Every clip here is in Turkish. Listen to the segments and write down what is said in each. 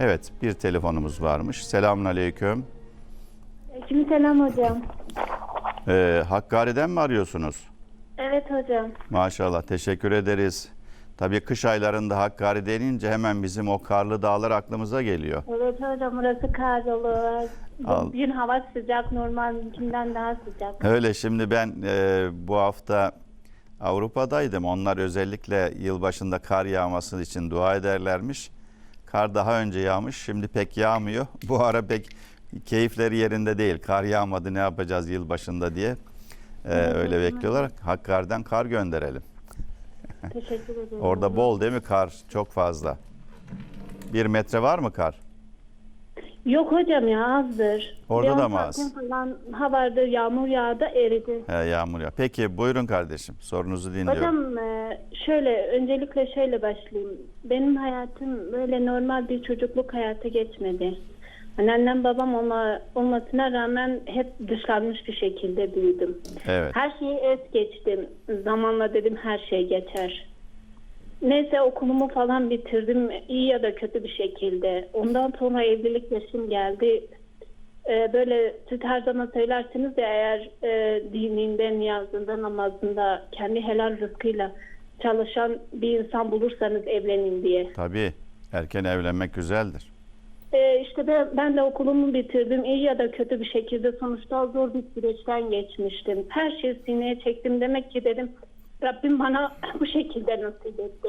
Evet bir telefonumuz varmış. Selamun aleyküm. Şimdi selam hocam. Ee, Hakkari'den mi arıyorsunuz? Evet hocam. Maşallah teşekkür ederiz. Tabii kış aylarında Hakkari denince hemen bizim o karlı dağlar aklımıza geliyor. Evet hocam burası kar dolu. Bugün hava sıcak normalinkinden daha sıcak. Öyle şimdi ben e, bu hafta Avrupa'daydım. Onlar özellikle yılbaşında kar yağması için dua ederlermiş. Kar daha önce yağmış, şimdi pek yağmıyor. Bu ara pek keyifleri yerinde değil. Kar yağmadı ne yapacağız yılbaşında diye. E, öyle bekliyorlar. Hakkari'den kar gönderelim. Teşekkür ederim. Orada bol değil mi kar? Çok fazla. Bir metre var mı kar? Yok hocam ya azdır. Orada da mı az? santim Falan ha vardı yağmur yağdı eridi. He, yağmur ya. Peki buyurun kardeşim. Sorunuzu dinliyorum. Hocam e, şöyle öncelikle şöyle başlayayım. Benim hayatım böyle normal bir çocukluk hayatı geçmedi. Hani annem babam olma, olmasına rağmen hep dışlanmış bir şekilde büyüdüm. Evet. Her şeyi es geçtim. Zamanla dedim her şey geçer. Neyse okulumu falan bitirdim iyi ya da kötü bir şekilde. Ondan sonra evlilik yaşım geldi. Ee, böyle siz her zaman söylersiniz ya eğer e, dininde, niyazında, namazında kendi helal rızkıyla çalışan bir insan bulursanız evlenin diye. Tabii. Erken evlenmek güzeldir. Ee, işte ben, ben de okulumu bitirdim. İyi ya da kötü bir şekilde sonuçta zor bir süreçten geçmiştim. Her şeyi sineye çektim. Demek ki dedim Rabbim bana bu şekilde nasip etti.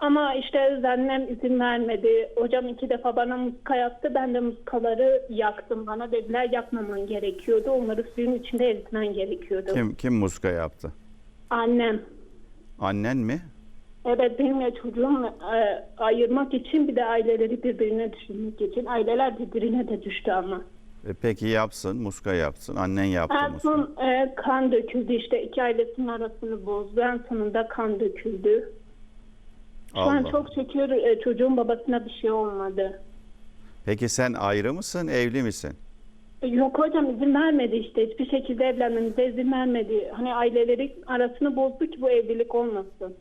Ama işte annem izin vermedi. Hocam iki defa bana muska yaptı. Ben de muskaları yaktım. Bana dediler yakmaman gerekiyordu. Onları suyun içinde eritmen gerekiyordu. Kim kim muska yaptı? Annem. Annen mi? Evet benimle çocuğum e, ayırmak için bir de aileleri birbirine düşürmek için. Aileler birbirine de düştü ama. E, peki yapsın, muska yapsın. Annen yaptı En muska. son e, kan döküldü işte iki ailesinin arasını bozdu. En sonunda kan döküldü. Şu an Allah. çok şükür e, çocuğun babasına bir şey olmadı. Peki sen ayrı mısın, evli misin? E, Yok hocam izin vermedi işte hiçbir şekilde evlenmemize izin vermedi. Hani aileleri arasını bozdu ki bu evlilik olmasın.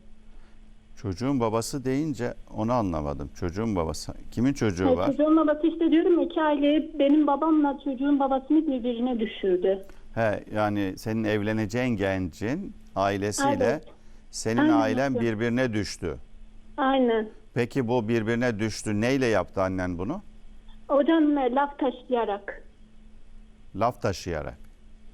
Çocuğun babası deyince onu anlamadım. Çocuğun babası. Kimin çocuğu Evet, var? çocuğun babası işte diyorum ya, iki aile benim babamla çocuğun babasını birbirine düşürdü. He, yani senin evleneceğin gencin ailesiyle Evet. senin Aynen ailen hocam. birbirine düştü. Aynen. Peki bu birbirine düştü. Neyle yaptı annen bunu? Hocam e, laf taşıyarak. Laf taşıyarak.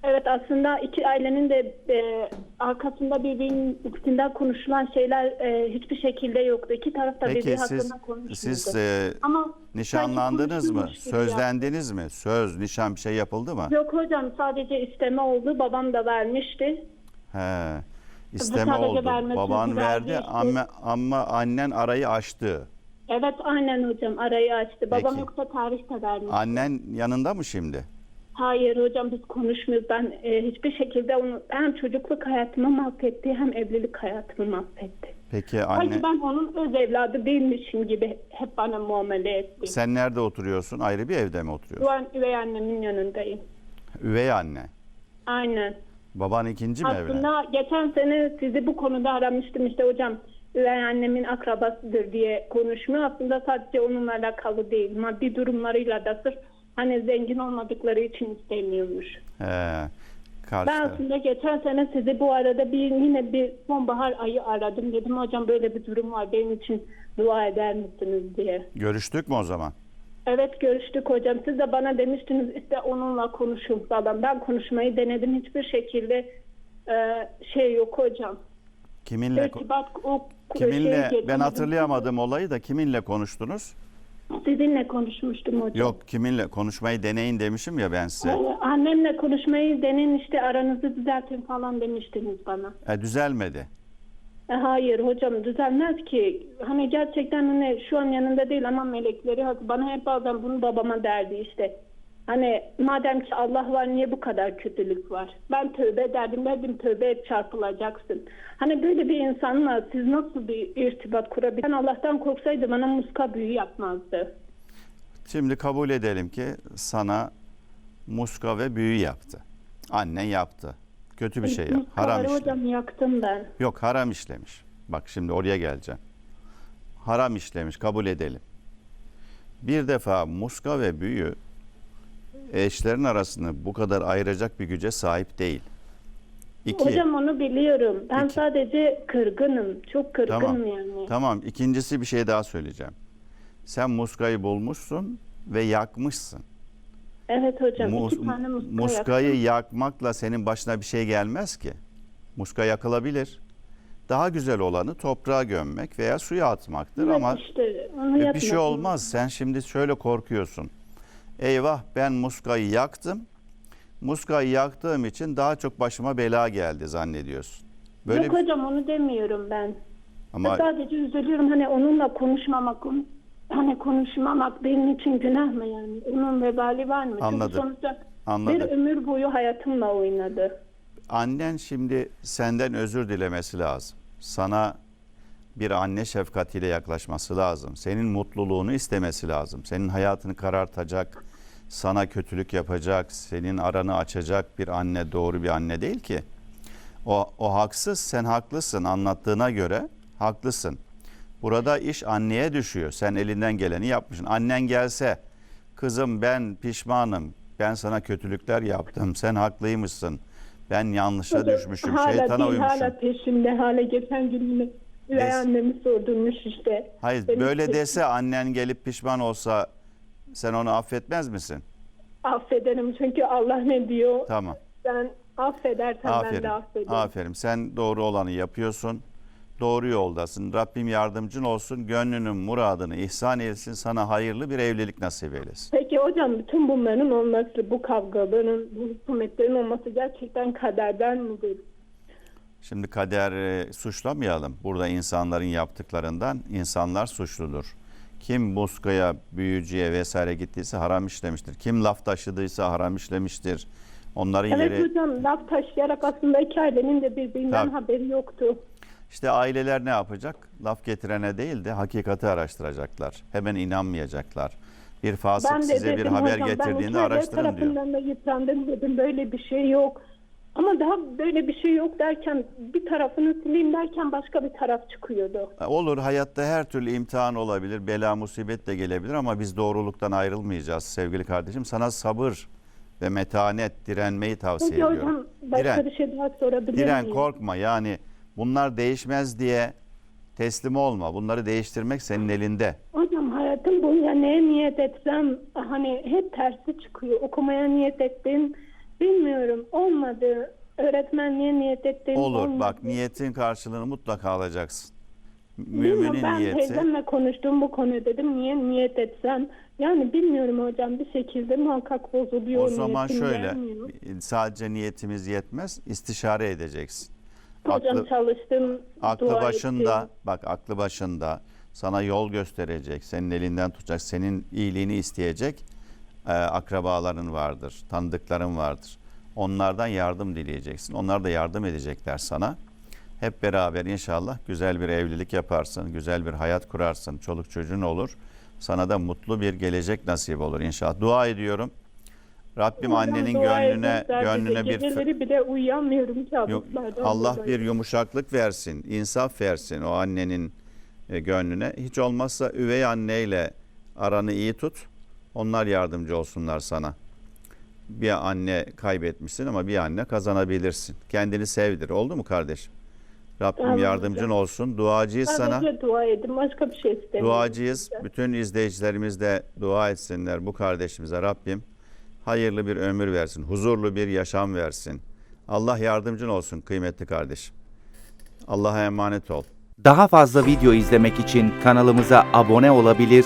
Evet aslında iki ailenin de e, arkasında birbirinin üstünden konuşulan şeyler e, hiçbir şekilde yoktu. İki taraf da birbiri Peki siz hakkında konuşmuyordu. siz e, Ama nişanlandınız mı? konuşulmuş gibi Sözlendiniz mi? Söz, nişan bir şey yapıldı mı? ya. Yok hocam sadece isteme oldu. Babam da vermişti. He. İsteme sadece oldu. verme Baban sözü verdi verdi işte. ama ama annen arayı açtı. Evet aynen hocam arayı açtı. Babam Peki. yoksa tarih de vermiş. Annen yanında mı şimdi? Hayır hocam biz konuşmuyoruz. Ben e, hiçbir şekilde onu hem çocukluk hayatımı mahvetti hem evlilik hayatımı mahvetti. Peki anne Sanki ben onun öz evladı değilmişim gibi hep bana muamele etti. sen nerede oturuyorsun? Ayrı bir evde mi oturuyorsun? Şu an üvey annemin yanındayım. Üvey anne. Aynen. Baban ikinci mi evlendi? Aslında geçen sene sizi bu konuda aramıştım işte hocam. Üvey annemin akrabasıdır diye konuşmuyor. Aslında sadece onunla alakalı değil. Maddi durumlarıyla da sırf hani zengin olmadıkları için istemiyormuş. He. Ben Karşı. aslında geçen sene sizi bu arada bir yine bir sonbahar ayı aradım. Dedim hocam böyle bir durum var benim için dua eder misiniz diye. Görüştük mü o zaman? Evet görüştük hocam. Siz de bana demiştiniz işte onunla konuşun falan. Ben konuşmayı denedim. Hiçbir şekilde e, şey yok hocam. Kiminle ko- İrtibat o kiminle şey ben hatırlayamadım olayı da kiminle konuştunuz? Sizinle konuşmuştum hocam. Yok kiminle konuşmayı deneyin demişim ya ben size. Ee, Annemle konuşmayı deneyin işte aranızı düzeltin falan demiştiniz bana. E, düzelmedi. E, Hayır hocam düzelmez ki. Hani gerçekten hani şu an yanında değil ama melekleri bana hep bazen bunu babama derdi işte. Hani madem ki Allah var niye bu kadar kötülük var? Ben tövbe derdim derdim tövbe et çarpılacaksın. Hani böyle bir insanla siz nasıl bir irtibat kurabilirsiniz? Ben Allah'tan korksaydı bana muska büyü yapmazdı. Şimdi kabul edelim ki sana muska ve büyü yaptı. Annen yaptı. Kötü bir şey yap. Haram işlemiş. hocam yaktım ben. Yok haram işlemiş. Bak şimdi oraya geleceğim. Haram işlemiş kabul edelim. Bir defa muska ve büyü eşlerin arasını bu kadar ayıracak bir güce sahip değil. İki, Hocam onu biliyorum. Ben İki. sadece kırgınım. Çok kırgınım Tamam. yani. Tamam. İkincisi bir şey daha söyleyeceğim. Sen muskayı bulmuşsun ve yakmışsın. Evet hocam. Mus- iki tane muska muskayı yaktım. yakmakla senin başına bir şey gelmez ki. Muska yakılabilir. Daha güzel olanı toprağa gömmek veya suya atmaktır Evet, ama işte onu e, bir şey olmaz. Sen şimdi şöyle korkuyorsun. Eyvah ben muskayı yaktım. Muskayı yaktığım için daha çok başıma bela geldi zannediyorsun. Böyle Yok bir- hocam onu demiyorum ben. ama Ben sadece üzülüyorum hani onunla konuşmamak, on- hani konuşmamak benim için günah mı yani? Onun vebali var mı? Anladım. Çünkü sonuçta Anladım. bir ömür boyu hayatımla oynadı. annen şimdi senden özür dilemesi lazım. Sana bir anne şefkatiyle yaklaşması lazım. Senin mutluluğunu istemesi lazım. Senin hayatını karartacak, sana kötülük yapacak, senin aranı açacak bir anne doğru bir anne değil ki. O, o haksız, sen haklısın anlattığına göre haklısın. Burada iş anneye düşüyor. Sen elinden geleni yapmışsın. Annen gelse, kızım ben pişmanım, ben sana kötülükler yaptım, sen haklıymışsın, ben yanlışa düşmüşüm, hala şeytana değil, uymuşum. hala peşimde, hala geçen gün Des- annemi sordurmuş işte. Hayır Benim böyle peşim- dese annen gelip pişman olsa sen onu affetmez misin? Affederim çünkü Allah ne diyor? Tamam. Ben Aferin. de affederim. Aferin. Sen doğru olanı yapıyorsun. Doğru yoldasın. Rabbim yardımcın olsun. Gönlünün muradını ihsan etsin. Sana hayırlı bir evlilik nasip eylesin. Peki hocam bütün bunların olması, bu kavgaların, bu husumetlerin olması gerçekten kaderden midir? Şimdi kader e, suçlamayalım. Burada insanların yaptıklarından insanlar suçludur. Kim muskaya, büyücüye vesaire gittiyse haram işlemiştir. Kim laf taşıdıysa haram işlemiştir. Onların Evet yeri hocam laf taşıyarak aslında iki ailenin de birbirinden Tabii. haberi yoktu. İşte aileler ne yapacak? Laf getirene değil de hakikati araştıracaklar. Hemen inanmayacaklar. Bir fasık Ben size bir dedim haber hocam ben getirdiğinde araştırın diyor. tarafından da yıprandım dedim böyle bir şey yok. Ama daha böyle bir şey yok derken bir tarafını sileyim derken başka bir taraf çıkıyordu. Olur hayatta her türlü imtihan olabilir, bela musibet de gelebilir ama biz doğruluktan ayrılmayacağız sevgili kardeşim. Sana sabır ve metanet, direnmeyi tavsiye Peki ediyorum. hocam başka Diren. bir şey daha sorabilir Diren miyim? korkma yani bunlar değişmez diye teslim olma. Bunları değiştirmek senin elinde. Hocam hayatım boyunca neye niyet etsem hani hep tersi çıkıyor. Okumaya niyet ettim. Bilmiyorum olmadı. Öğretmenliğe niyet ettim. Olur olmadı. bak niyetin karşılığını mutlaka alacaksın. Müminin ben niyeti. teyzemle konuştum bu konuyu dedim. Niye niyet etsem? Yani bilmiyorum hocam bir şekilde muhakkak bozuluyor. O zaman niyetim şöyle gelmiyor. sadece niyetimiz yetmez istişare edeceksin. Hocam Aklı, çalıştım. aklı dua başında ettim. bak aklı başında sana yol gösterecek, senin elinden tutacak, senin iyiliğini isteyecek e, akrabaların vardır, tanıdıkların vardır. Onlardan yardım dileyeceksin. Onlar da yardım edecekler sana. Hep beraber inşallah güzel bir evlilik yaparsın, güzel bir hayat kurarsın, çoluk çocuğun olur. Sana da mutlu bir gelecek nasip olur inşallah. Dua ediyorum. Rabbim annenin gönlüne gönlüne bir Geceleri bile uyuyamıyorum kabuslardan Allah dolayı. bir yumuşaklık versin, insaf versin o annenin e, gönlüne. Hiç olmazsa üvey anneyle aranı iyi tut. Onlar yardımcı olsunlar sana. Bir anne kaybetmişsin ama bir anne kazanabilirsin. Kendini sevdir. Oldu mu kardeşim? Rabbim Tamam yardımcın olsun. Duacıyız sana. Dua edin. Başka bir şey istemiyorum. Duacıyız. Bütün izleyicilerimiz de dua etsinler bu kardeşimize. Rabbim hayırlı bir ömür versin. Huzurlu bir yaşam versin. Allah yardımcın olsun kıymetli kardeşim. Allah'a emanet ol. Daha fazla video izlemek için kanalımıza abone olabilir,